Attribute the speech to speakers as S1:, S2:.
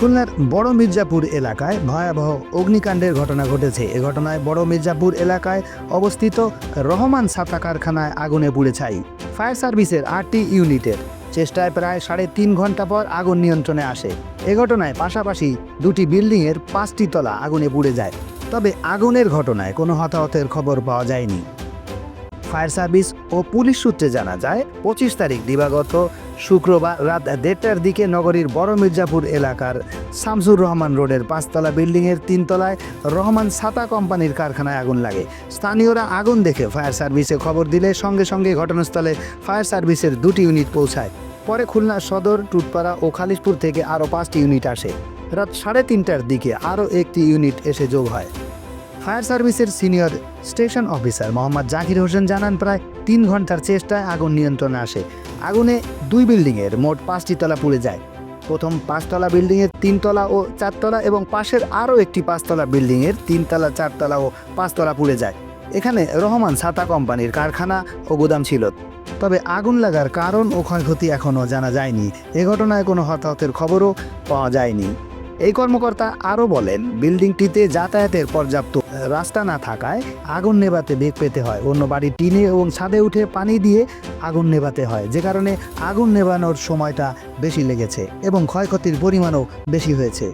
S1: খুলনার বড় মির্জাপুর এলাকায় ভয়াবহ অগ্নিকাণ্ডের ঘটনা ঘটেছে। এ ঘটনায় বড় মির্জাপুর এলাকায় অবস্থিত রহমান ছাতা কারখানায় আগুনে পুড়ে ছাই। ফায়ার সার্ভিসের আটটি ইউনিটের। চেষ্টায় প্রায় সাড়ে তিন ঘণ্টা পর আগুন নিয়ন্ত্রণে আসে। এ ঘটনায় পাশাপাশি দুটি বিল্ডিংয়ের পাঁচটি তলা আগুনে পুড়ে যায়। তবে আগুনের ঘটনায় কোনো হতাহতের খবর পাওয়া যায়নি। ফায়ার সার্ভিস ও পুলিশ সূত্রে জানা যায়, পঁচিশ তারিখ দিবাগত শুক্রবার রাত দেড়টার দিকে নগরীর বড় মির্জাপুর এলাকার শামসুর রহমান রোডের পাঁচতলা বিল্ডিংয়ের তিনতলায় রহমান ছাতা কোম্পানির কারখানায় আগুন লাগে। স্থানীয়রা আগুন দেখে ফায়ার সার্ভিসে খবর দিলে সঙ্গে সঙ্গে ঘটনাস্থলে ফায়ার সার্ভিসের দুটি ইউনিট পৌঁছায়। পরে খুলনা সদর, টুটপাড়া ও খালিশপুর থেকে আরও পাঁচটি ইউনিট আসে। রাত সাড়ে তিনটার দিকে আরও একটি ইউনিট এসে যোগ হয়। ফায়ার সার্ভিসের senior station officer Mohammad Zakir Hossain জানান, প্রায় তিন ঘণ্টার চেষ্টায় আগুন নিয়ন্ত্রণে আসে। আগুনে দুই বিল্ডিংয়ের মোট পাঁচটি তলা পুড়ে যায়। প্রথম পাঁচতলা বিল্ডিংয়ের তিনতলা ও চারতলা এবং পাশের আরও একটি পাঁচতলা বিল্ডিংয়ের তিনতলা, চারতলা ও পাঁচতলা পুড়ে যায়। এখানে রহমান ছাতা কোম্পানির কারখানা ও গুদাম ছিল। তবে আগুন লাগার কারণ ও ক্ষয়ক্ষতি এখনও জানা যায়নি। এ ঘটনায় কোনো হতাহতের খবরও পাওয়া যায়নি। এই কর্মকর্তা আরও বলেন, বিল্ডিংটিতে যাতায়াতের পর্যাপ্ত রাস্তা না থাকায় আগুন নেভাতে বেগ পেতে হয়। অন্য বাড়ির টিনে এবং ছাদে উঠে পানি দিয়ে আগুন নেভাতে হয়, যে কারণে আগুন নেভানোর সময়টা বেশি লেগেছে এবং ক্ষয়ক্ষতির পরিমাণও বেশি হয়েছে।